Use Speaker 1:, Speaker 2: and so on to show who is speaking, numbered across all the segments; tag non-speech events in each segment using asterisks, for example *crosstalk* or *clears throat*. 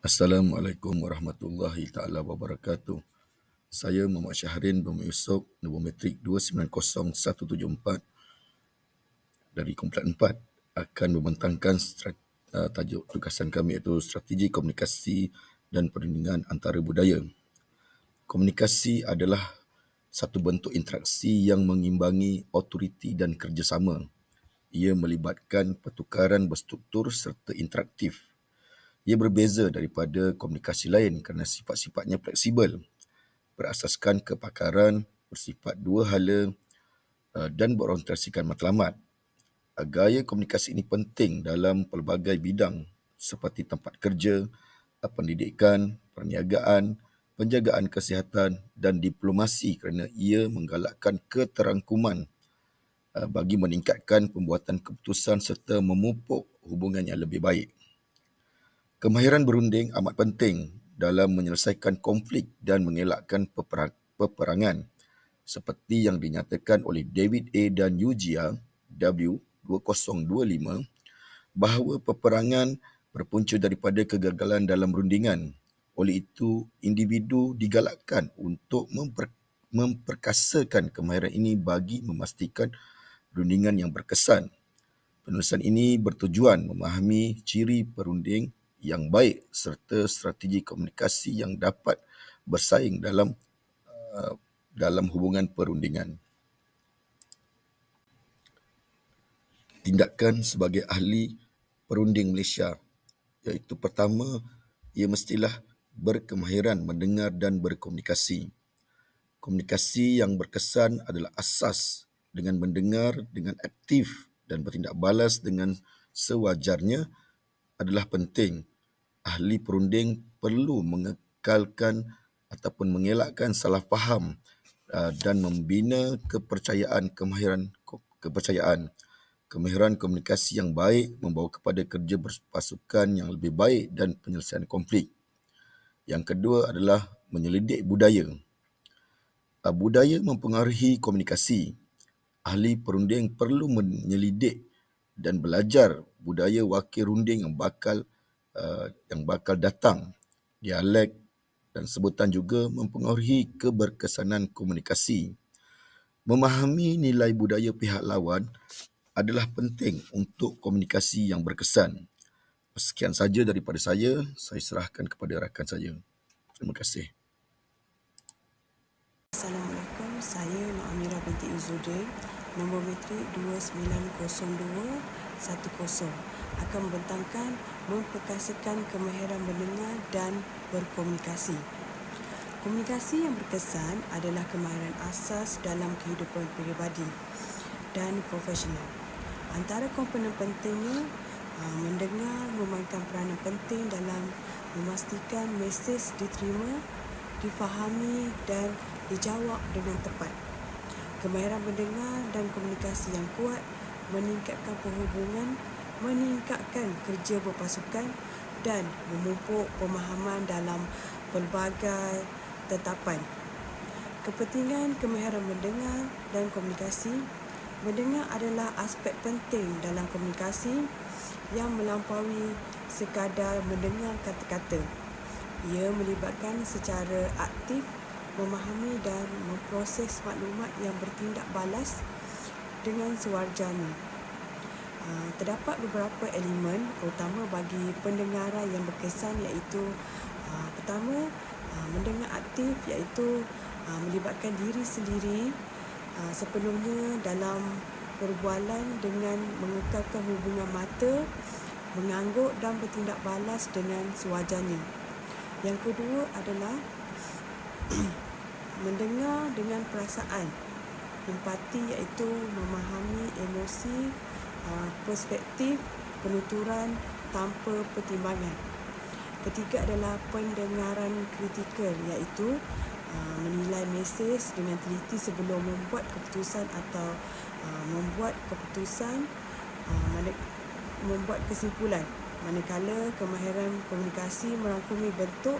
Speaker 1: Assalamualaikum warahmatullahi taala wabarakatuh. Saya Muhammad Syahrin bin Yusof, nombor metrik 290174 dari Kumpulan 4 akan membentangkan uh, tajuk tugasan kami iaitu strategi komunikasi dan perundingan antara budaya. Komunikasi adalah satu bentuk interaksi yang mengimbangi autoriti dan kerjasama. Ia melibatkan pertukaran berstruktur serta interaktif ia berbeza daripada komunikasi lain kerana sifat-sifatnya fleksibel, berasaskan kepakaran, bersifat dua hala uh, dan berorientasikan matlamat. Uh, gaya komunikasi ini penting dalam pelbagai bidang seperti tempat kerja, uh, pendidikan, perniagaan, penjagaan kesihatan dan diplomasi kerana ia menggalakkan keterangkuman bagi meningkatkan pembuatan keputusan serta memupuk hubungan yang lebih baik. Kemahiran berunding amat penting dalam menyelesaikan konflik dan mengelakkan peperangan seperti yang dinyatakan oleh David A. dan Eugenia W. 2025 bahawa peperangan berpunca daripada kegagalan dalam rundingan. Oleh itu, individu digalakkan untuk memper, memperkasakan kemahiran ini bagi memastikan rundingan yang berkesan. Penulisan ini bertujuan memahami ciri perunding yang baik serta strategi komunikasi yang dapat bersaing dalam uh, dalam hubungan perundingan. Tindakan sebagai ahli perunding Malaysia iaitu pertama ia mestilah berkemahiran mendengar dan berkomunikasi. Komunikasi yang berkesan adalah asas dengan mendengar dengan aktif dan bertindak balas dengan sewajarnya adalah penting ahli perunding perlu mengekalkan ataupun mengelakkan salah faham uh, dan membina kepercayaan kemahiran kepercayaan kemahiran komunikasi yang baik membawa kepada kerja berpasukan yang lebih baik dan penyelesaian konflik. Yang kedua adalah menyelidik budaya. Uh, budaya mempengaruhi komunikasi. Ahli perunding perlu menyelidik dan belajar budaya wakil runding yang bakal Uh, yang bakal datang. Dialek dan sebutan juga mempengaruhi keberkesanan komunikasi. Memahami nilai budaya pihak lawan adalah penting untuk komunikasi yang berkesan. Sekian saja daripada saya. Saya serahkan kepada rakan saya. Terima kasih.
Speaker 2: Assalamualaikum. Saya Mak Amira binti Izzuddin. Nombor metrik 290210 akan membentangkan memperkasakan kemahiran mendengar dan berkomunikasi. Komunikasi yang berkesan adalah kemahiran asas dalam kehidupan peribadi dan profesional. Antara komponen pentingnya, uh, mendengar memainkan peranan penting dalam memastikan mesej diterima, difahami dan dijawab dengan tepat. Kemahiran mendengar dan komunikasi yang kuat meningkatkan penghubungan meningkatkan kerja berpasukan dan memupuk pemahaman dalam pelbagai tetapan. Kepentingan kemahiran mendengar dan komunikasi Mendengar adalah aspek penting dalam komunikasi yang melampaui sekadar mendengar kata-kata. Ia melibatkan secara aktif memahami dan memproses maklumat yang bertindak balas dengan sewajarnya. Ah, terdapat beberapa elemen utama bagi pendengaran yang berkesan iaitu uh, pertama uh, mendengar aktif iaitu melibatkan diri sendiri uh, sepenuhnya dalam perbualan dengan mengekalkan hubungan mata mengangguk dan bertindak balas dengan sewajarnya. Yang kedua adalah *clears throat* mendengar dengan perasaan empati iaitu memahami emosi Ah, perspektif penuturan tanpa pertimbangan. Ketiga adalah pendengaran kritikal iaitu uh, menilai mesej dengan teliti sebelum membuat keputusan atau uh, membuat keputusan membuat kesimpulan. Manakala kemahiran komunikasi merangkumi bentuk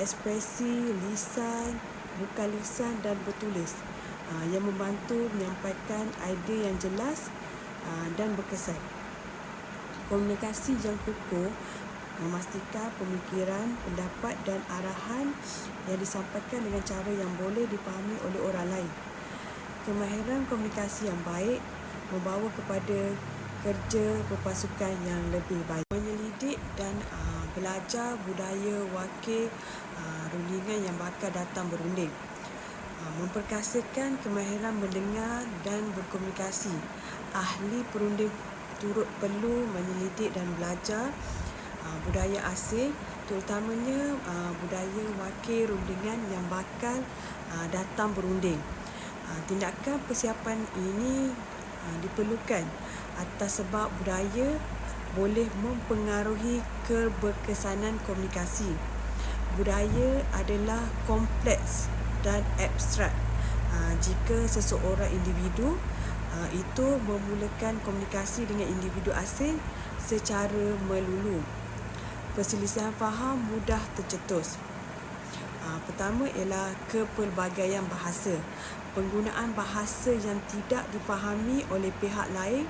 Speaker 2: ekspresi lisan, bukan lisan dan bertulis yang membantu menyampaikan idea yang jelas Ah, dan berkesan. Komunikasi yang kukuh memastikan pemikiran, pendapat dan arahan yang disampaikan dengan cara yang boleh dipahami oleh orang lain. Kemahiran komunikasi yang baik membawa kepada kerja berpasukan yang lebih baik. Menyelidik dan uh, belajar budaya wakil uh, rundingan yang bakal datang berunding. Memperkasakan kemahiran mendengar dan berkomunikasi. Ahli perunding turut perlu menyelidik dan belajar uh, budaya asing terutamanya uh, budaya wakil rundingan yang bakal uh, datang berunding. Tindakan persiapan ini diperlukan atas sebab budaya boleh mempengaruhi keberkesanan komunikasi. Budaya adalah kompleks dan abstrak. Uh, jika seseorang individu uh, itu memulakan komunikasi dengan individu asing secara melulu, perselisihan faham mudah tercetus. Uh, pertama ialah kepelbagaian bahasa. Penggunaan bahasa yang tidak dipahami oleh pihak lain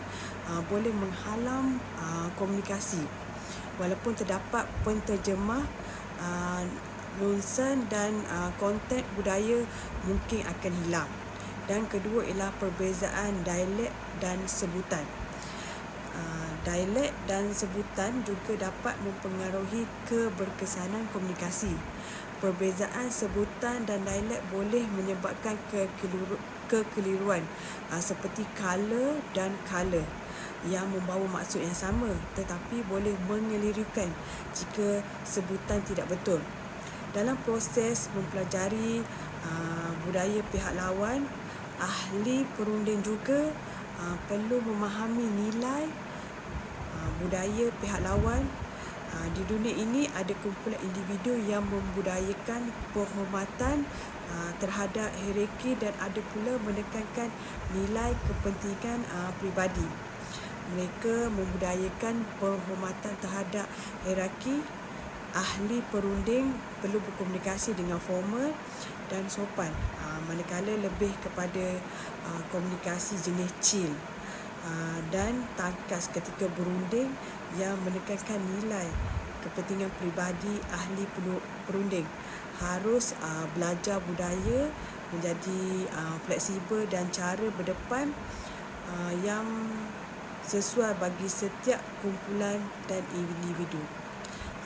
Speaker 2: boleh menghalang komunikasi walaupun terdapat penterjemah nonsen dan uh, konten budaya mungkin akan hilang. Dan kedua ialah perbezaan dialek dan sebutan. Uh, dialek dan sebutan juga dapat mempengaruhi keberkesanan komunikasi. Perbezaan sebutan dan dialek boleh menyebabkan kekeliruan uh, seperti color dan color yang membawa maksud yang sama tetapi boleh mengelirukan jika sebutan tidak betul. Dalam proses mempelajari uh, budaya pihak lawan, ahli perunding juga uh, perlu memahami nilai uh, budaya pihak lawan. Uh, di dunia ini ada kumpulan individu yang membudayakan penghormatan uh, terhadap hierarki dan ada pula menekankan nilai kepentingan uh, pribadi mereka membudayakan penghormatan terhadap hierarki ahli perunding perlu berkomunikasi dengan formal dan sopan. Uh, manakala lebih kepada uh, komunikasi jenis chill. Uh, dan tangkas ketika berunding yang menekankan nilai kepentingan peribadi ahli perunding. Harus belajar budaya menjadi fleksibel dan cara berdepan yang sesuai bagi setiap kumpulan dan individu.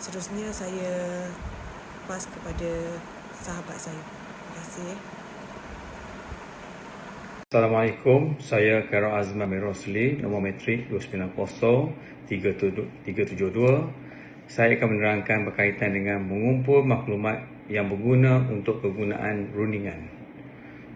Speaker 2: Seterusnya saya pas kepada sahabat saya. Terima kasih.
Speaker 3: Assalamualaikum, saya Karo Azman Merosli, nombor metrik 290-372. Saya akan menerangkan berkaitan dengan mengumpul maklumat yang berguna untuk kegunaan rundingan.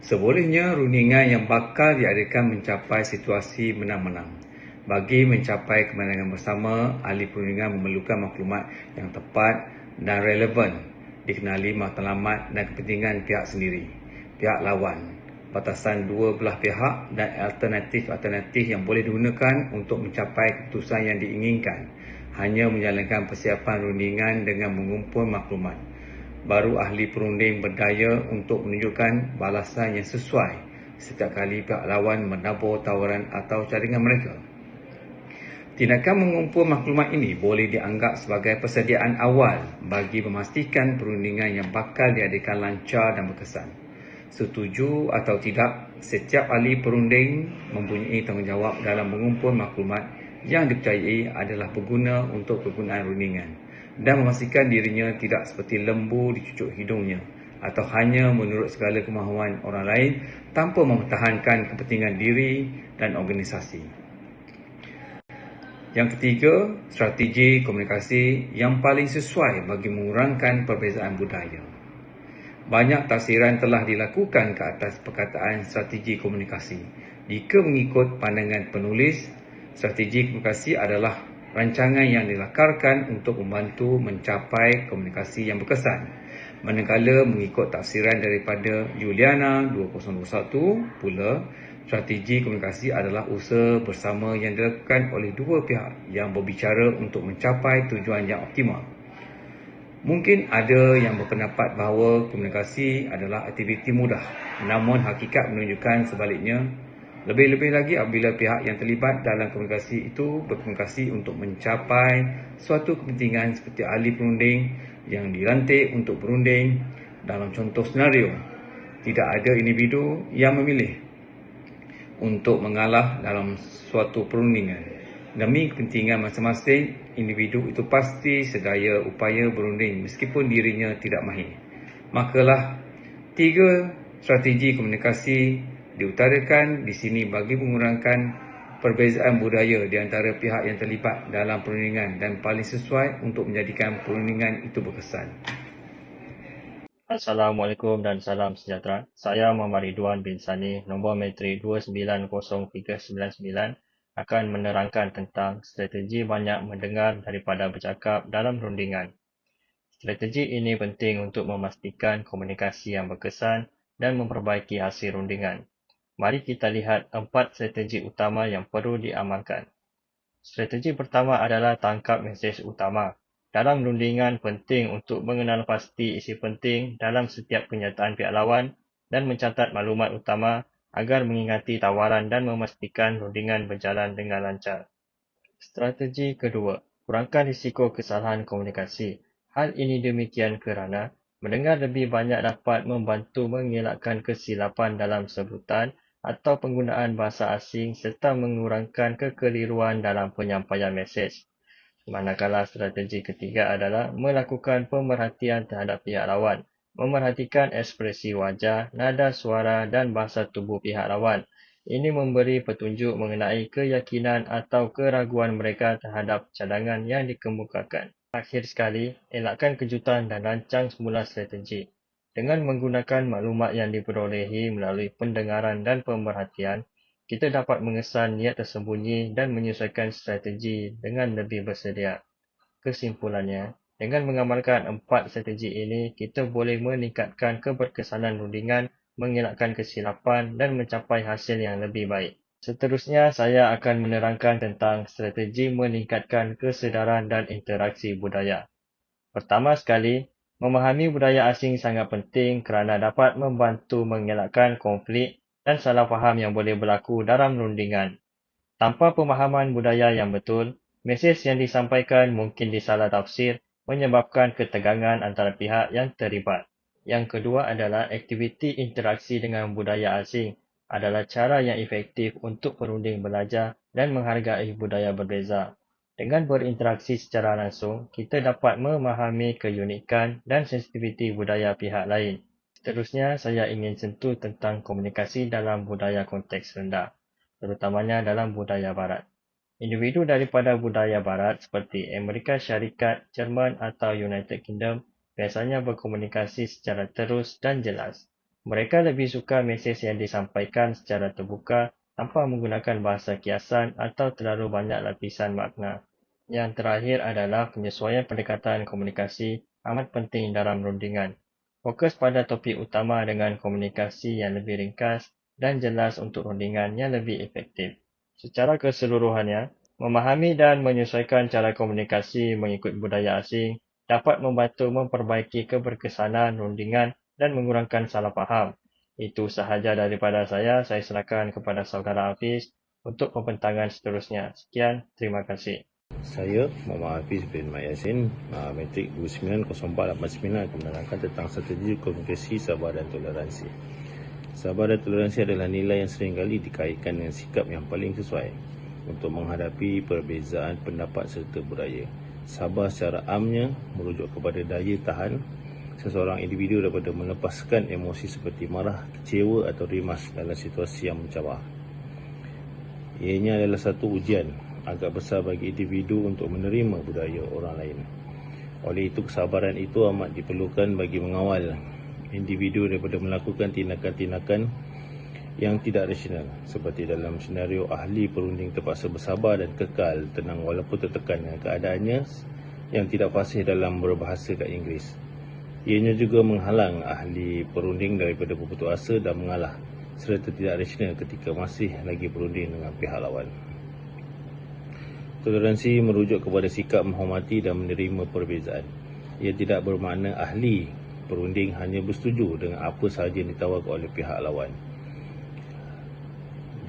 Speaker 3: Sebolehnya rundingan yang bakal diadakan mencapai situasi menang-menang. Bagi mencapai kemenangan bersama, ahli perundingan memerlukan maklumat yang tepat dan relevan, dikenali matlamat dan kepentingan pihak sendiri, pihak lawan, batasan dua belah pihak dan alternatif-alternatif yang boleh digunakan untuk mencapai keputusan yang diinginkan. Hanya menjalankan persiapan rundingan dengan mengumpul maklumat. Baru ahli perunding berdaya untuk menunjukkan balasan yang sesuai setiap kali pihak lawan menabur tawaran atau cadangan mereka. Tindakan mengumpul maklumat ini boleh dianggap sebagai persediaan awal bagi memastikan perundingan yang bakal diadakan lancar dan berkesan. Setuju atau tidak, setiap ahli perunding mempunyai tanggungjawab dalam mengumpul maklumat yang dipercayai adalah berguna untuk kegunaan rundingan dan memastikan dirinya tidak seperti lembu di cucuk hidungnya atau hanya menurut segala kemahuan orang lain tanpa mempertahankan kepentingan diri dan organisasi. Yang ketiga, strategi komunikasi yang paling sesuai bagi mengurangkan perbezaan budaya. Banyak tafsiran telah dilakukan ke atas perkataan strategi komunikasi. Jika mengikut pandangan penulis, strategi komunikasi adalah rancangan yang dilakarkan untuk membantu mencapai komunikasi yang berkesan. Manakala mengikut tafsiran daripada Juliana 2021 pula, Strategi komunikasi adalah usaha bersama yang dilakukan oleh dua pihak yang berbicara untuk mencapai tujuan yang optimal. Mungkin ada yang berpendapat bahawa komunikasi adalah aktiviti mudah, namun hakikat menunjukkan sebaliknya Lebih-lebih lagi apabila pihak yang terlibat dalam komunikasi itu berkomunikasi untuk mencapai suatu kepentingan seperti ahli perunding yang dilantik untuk berunding dalam contoh senario. Tidak ada individu yang memilih untuk mengalah dalam suatu perundingan. Demi kepentingan masing-masing individu itu pasti sedaya upaya berunding meskipun dirinya tidak mahir. Makalah tiga strategi komunikasi diutarakan di sini bagi mengurangkan perbezaan budaya di antara pihak yang terlibat dalam perundingan dan paling sesuai untuk menjadikan perundingan itu berkesan.
Speaker 4: Assalamualaikum dan salam sejahtera. Saya Muhammad Ridwan bin Sani, nombor metrik 290399 akan menerangkan tentang strategi banyak mendengar daripada bercakap dalam rundingan. Strategi ini penting untuk memastikan komunikasi yang berkesan dan memperbaiki hasil rundingan. Mari kita lihat empat strategi utama yang perlu diamalkan. Strategi pertama adalah tangkap mesej utama. Dalam rundingan penting untuk mengenal pasti isi penting dalam setiap kenyataan pihak lawan dan mencatat maklumat utama agar mengingati tawaran dan memastikan rundingan berjalan dengan lancar. Strategi kedua, kurangkan risiko kesalahan komunikasi. Hal ini demikian kerana mendengar lebih banyak dapat membantu mengelakkan kesilapan dalam sebutan atau penggunaan bahasa asing serta mengurangkan kekeliruan dalam penyampaian mesej. Manakala strategi ketiga adalah melakukan pemerhatian terhadap pihak lawan, memerhatikan ekspresi wajah, nada suara dan bahasa tubuh pihak lawan. Ini memberi petunjuk mengenai keyakinan atau keraguan mereka terhadap cadangan yang dikemukakan. Akhir sekali, elakkan kejutan dan rancang semula strategi. Dengan menggunakan maklumat yang diperolehi melalui pendengaran dan pemerhatian, kita dapat mengesan niat tersembunyi dan menyesuaikan strategi dengan lebih bersedia. Kesimpulannya, dengan mengamalkan empat strategi ini, kita boleh meningkatkan keberkesanan rundingan, mengelakkan kesilapan dan mencapai hasil yang lebih baik. Seterusnya, saya akan menerangkan tentang strategi meningkatkan kesedaran dan interaksi budaya. Pertama sekali, Memahami budaya asing sangat penting kerana dapat membantu mengelakkan konflik dan salah faham yang boleh berlaku dalam rundingan. Tanpa pemahaman budaya yang betul, mesej yang disampaikan mungkin disalah tafsir menyebabkan ketegangan antara pihak yang terlibat. Yang kedua adalah aktiviti interaksi dengan budaya asing adalah cara yang efektif untuk perunding belajar dan menghargai budaya berbeza. Dengan berinteraksi secara langsung, kita dapat memahami keunikan dan sensitiviti budaya pihak lain. Seterusnya, saya ingin sentuh tentang komunikasi dalam budaya konteks rendah, terutamanya dalam budaya barat. Individu daripada budaya barat seperti Amerika Syarikat, Jerman atau United Kingdom biasanya berkomunikasi secara terus dan jelas. Mereka lebih suka mesej yang disampaikan secara terbuka tanpa menggunakan bahasa kiasan atau terlalu banyak lapisan makna. Yang terakhir adalah penyesuaian pendekatan komunikasi amat penting dalam rundingan. Fokus pada topik utama dengan komunikasi yang lebih ringkas dan jelas untuk rundingan yang lebih efektif. Secara keseluruhannya, memahami dan menyesuaikan cara komunikasi mengikut budaya asing dapat membantu memperbaiki keberkesanan rundingan dan mengurangkan salah faham. Itu sahaja daripada saya. Saya serahkan kepada saudara Hafiz untuk pembentangan seterusnya. Sekian, terima kasih.
Speaker 5: Saya Muhammad Hafiz bin Mat Yassin, uh, metrik 290489 akan menerangkan tentang strategi komunikasi sabar dan toleransi. Sabar dan toleransi adalah nilai yang sering kali dikaitkan dengan sikap yang paling sesuai untuk menghadapi perbezaan pendapat serta budaya. Sabar secara amnya merujuk kepada daya tahan seseorang individu daripada melepaskan emosi seperti marah, kecewa atau rimas dalam situasi yang mencabar. Ianya adalah satu ujian agak besar bagi individu untuk menerima budaya orang lain. Oleh itu, kesabaran itu amat diperlukan bagi mengawal individu daripada melakukan tindakan-tindakan yang tidak rasional seperti dalam senario ahli perunding terpaksa bersabar dan kekal tenang walaupun tertekan dengan keadaannya yang tidak fasih dalam berbahasa kat Inggeris. Ianya juga menghalang ahli perunding daripada berputus asa dan mengalah serta tidak rasional ketika masih lagi perunding dengan pihak lawan. Toleransi merujuk kepada sikap menghormati dan menerima perbezaan. Ia tidak bermakna ahli perunding hanya bersetuju dengan apa sahaja yang ditawarkan oleh pihak lawan.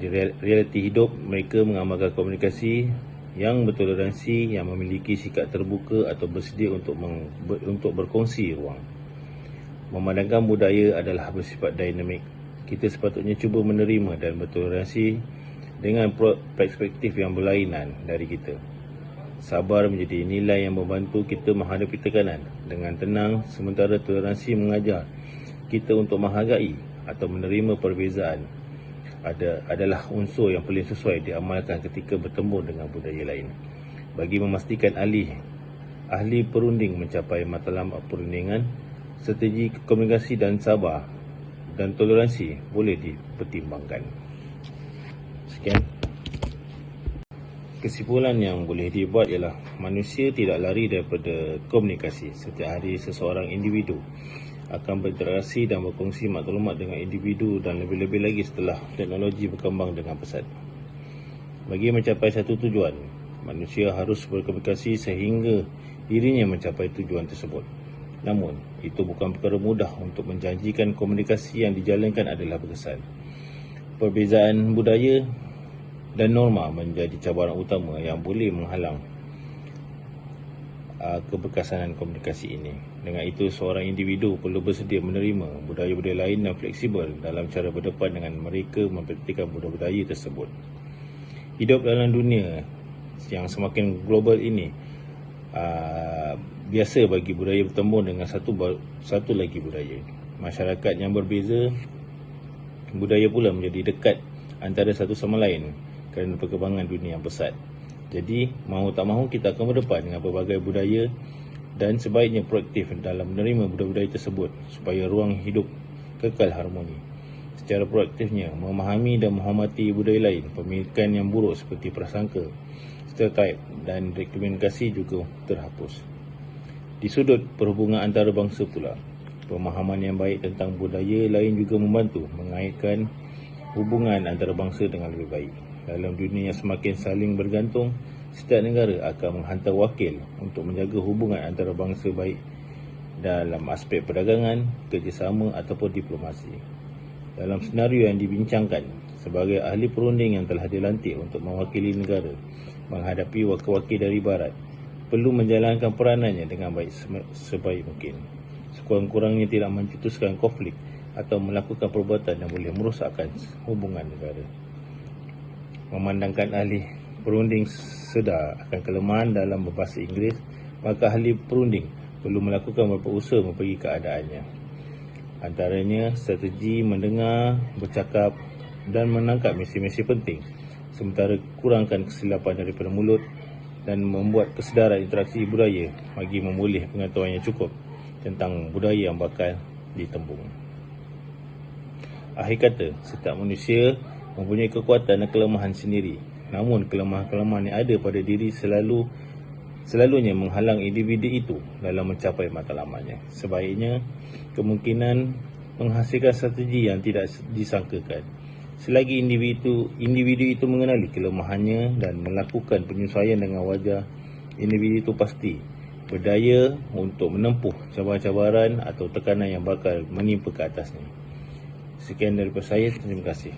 Speaker 5: Di realiti hidup, mereka mengamalkan komunikasi yang bertoleransi, yang memiliki sikap terbuka atau bersedia untuk meng, ber, untuk berkongsi ruang. Memandangkan budaya adalah bersifat dinamik, kita sepatutnya cuba menerima dan bertoleransi dengan perspektif yang berlainan dari kita. Sabar menjadi nilai yang membantu kita menghadapi tekanan dengan tenang sementara toleransi mengajar kita untuk menghargai atau menerima perbezaan ada adalah unsur yang paling sesuai diamalkan ketika bertemu dengan budaya lain. Bagi memastikan ahli ahli perunding mencapai matlamat perundingan, strategi komunikasi dan sabar dan toleransi boleh dipertimbangkan. Sekian. Kesimpulan yang boleh dibuat ialah manusia tidak lari daripada komunikasi. Setiap hari seseorang individu akan berinteraksi dan berkongsi maklumat dengan individu dan lebih-lebih lagi setelah teknologi berkembang dengan pesat. Bagi mencapai satu tujuan, manusia harus berkomunikasi sehingga dirinya mencapai tujuan tersebut. Namun, itu bukan perkara mudah untuk menjanjikan komunikasi yang dijalankan adalah berkesan. Perbezaan budaya dan norma menjadi cabaran utama yang boleh menghalang uh, keberkesanan komunikasi ini. Dengan itu, seorang individu perlu bersedia menerima budaya-budaya lain dan fleksibel dalam cara berdepan dengan mereka mempraktikkan budaya-budaya tersebut. Hidup dalam dunia yang semakin global ini, uh, biasa bagi budaya bertemu dengan satu satu lagi budaya. Masyarakat yang berbeza, budaya pula menjadi dekat antara satu sama lain kerana perkembangan dunia yang pesat. Jadi, mahu tak mahu kita akan berdepan dengan berbagai budaya dan sebaiknya proaktif dalam menerima budaya-budaya tersebut supaya ruang hidup kekal harmoni. Secara proaktifnya, memahami dan menghormati budaya lain, pemikiran yang buruk seperti prasangka, stereotype dan rekomunikasi juga terhapus. Di sudut perhubungan antarabangsa pula, pemahaman yang baik tentang budaya lain juga membantu mengaitkan hubungan antarabangsa dengan lebih baik. Dalam dunia yang semakin saling bergantung, setiap negara akan menghantar wakil untuk menjaga hubungan antara bangsa baik dalam aspek perdagangan, kerjasama ataupun diplomasi. Dalam senario yang dibincangkan, sebagai ahli perunding yang telah dilantik untuk mewakili negara menghadapi wakil-wakil dari barat, perlu menjalankan peranannya dengan baik sebaik mungkin. Sekurang-kurangnya tidak mencetuskan konflik atau melakukan perbuatan yang boleh merosakkan hubungan negara memandangkan ahli perunding sedar akan kelemahan dalam berbahasa Inggeris, maka ahli perunding perlu melakukan beberapa usaha memperbaiki keadaannya. Antaranya strategi mendengar, bercakap dan menangkap misi-misi penting sementara kurangkan kesilapan daripada mulut dan membuat kesedaran interaksi budaya bagi memulih pengetahuan yang cukup tentang budaya yang bakal ditembung. Akhir kata, setiap manusia mempunyai kekuatan dan kelemahan sendiri. Namun kelemahan-kelemahan yang ada pada diri selalu selalunya menghalang individu itu dalam mencapai matlamatnya. Sebaiknya kemungkinan menghasilkan strategi yang tidak disangkakan. Selagi individu individu itu mengenali kelemahannya dan melakukan penyesuaian dengan wajah, individu itu pasti berdaya untuk menempuh cabaran-cabaran atau tekanan yang bakal menimpa ke atasnya. Sekian daripada saya. Terima kasih.